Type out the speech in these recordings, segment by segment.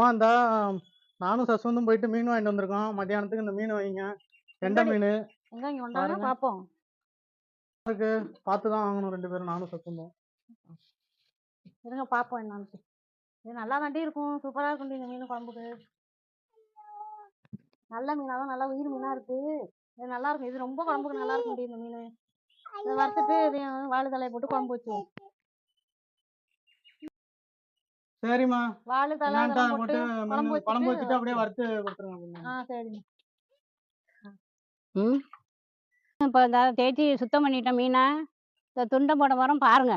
ஏம்மா இந்த நானும் சஸ்வந்தும் போயிட்டு மீன் வாங்கிட்டு வந்திருக்கோம். மத்தியானத்துக்கு இந்த மீன் வைங்க. எங்கடி? மீன்? எங்க இங்க வந்தாங்க. பாப்போம். பார்த்து தான் வாங்கணும் ரெண்டு பேரும் நானும் சஸ்வந்தும். இருங்க பாப்போம் என்னன்ட்டு. இது நல்லா தாண்டி இருக்கும். சூப்பரா இருக்கும் இந்த மீன் குழம்புக்கு. நல்ல மீனா தான் நல்லா உயிர் மீனா இருக்கு. இது நல்லா இருக்கும். இது ரொம்ப குழம்புக்கு நல்லா இருக்கும் இந்த மீன். இதை வறுத்துட்டு வாழை தலையை போட்டு குழம்பு வச்சுவோம் சரிம்மா. வாழை தலை அதெல்லாம் அதை போட்டு குழம்பு வச்சுட்டு அப்படியே வறுத்து கொடுத்துருங்க அப்படின்னா. ஆ சரிங்க ம். இப்போ இந்த தேய்ச்சி சுத்தம் பண்ணிட்டேன் மீனை இந்த துண்டை போட வரோம் பாருங்க.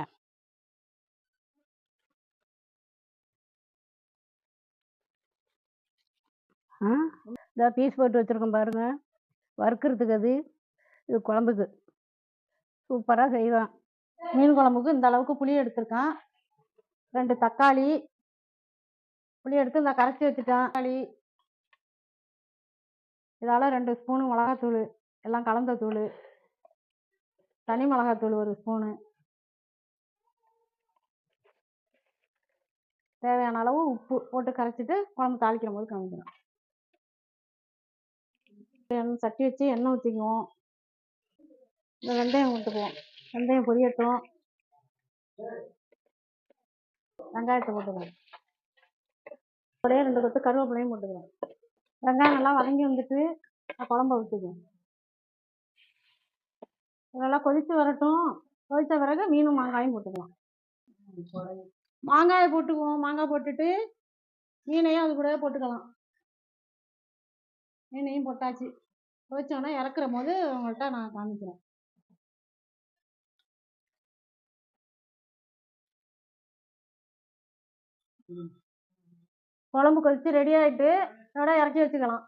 இந்த பீஸ் போட்டு வச்சுருக்கோம் பாருங்க. வறுக்கிறதுக்கு அது இது குழம்புக்கு. சூப்பராக செய்வேன். மீன் குழம்புக்கு இந்த அளவுக்கு புளி எடுத்திருக்கேன். ரெண்டு தக்காளி புளி எடுத்து இந்த கரைச்சி வச்சுட்டேன். தக்காளி. இதால் ரெண்டு ஸ்பூனு மிளகாத்தூள். எல்லாம் கலந்த தூள். தனி மிளகாத்தூள் ஒரு ஸ்பூனு தேவையான அளவு உப்பு போட்டு கரைச்சிட்டு குழம்பு தாளிக்கிற போது காமிக்கிறேன் எண்ணெய் சட்டி வச்சு எண்ணெய் ஊற்றிக்குவோம் இந்த வெந்தயம் போட்டுக்குவோம் வெந்தயம் பொரியட்டும். வெங்காயத்தை போட்டுக்கலாம். அப்படியே ரெண்டு கொத்து கருவேப்பிலையும் போட்டுக்கிறேன். வெங்காயம் நல்லா வதங்கி வந்துட்டு நான் குழம்ப ஊற்றிக்குவோம் நல்லா கொதிச்சு வரட்டும். கொதிச்ச பிறகு மீனும் மாங்காயும் போட்டுக்கலாம். மாங்காயை போட்டுக்குவோம். மாங்காய் போட்டுட்டு மீனையும் அது கூடவே போட்டுக்கலாம். மீனையும் போட்டாச்சு. கொதிச்சோன்னா இறக்குற போது உங்கள்கிட்ட நான் காமிக்கிறேன். குழம்பு கொதித்து ரெடி ஆகிட்டு அதோட இறக்கி வச்சுக்கலாம்.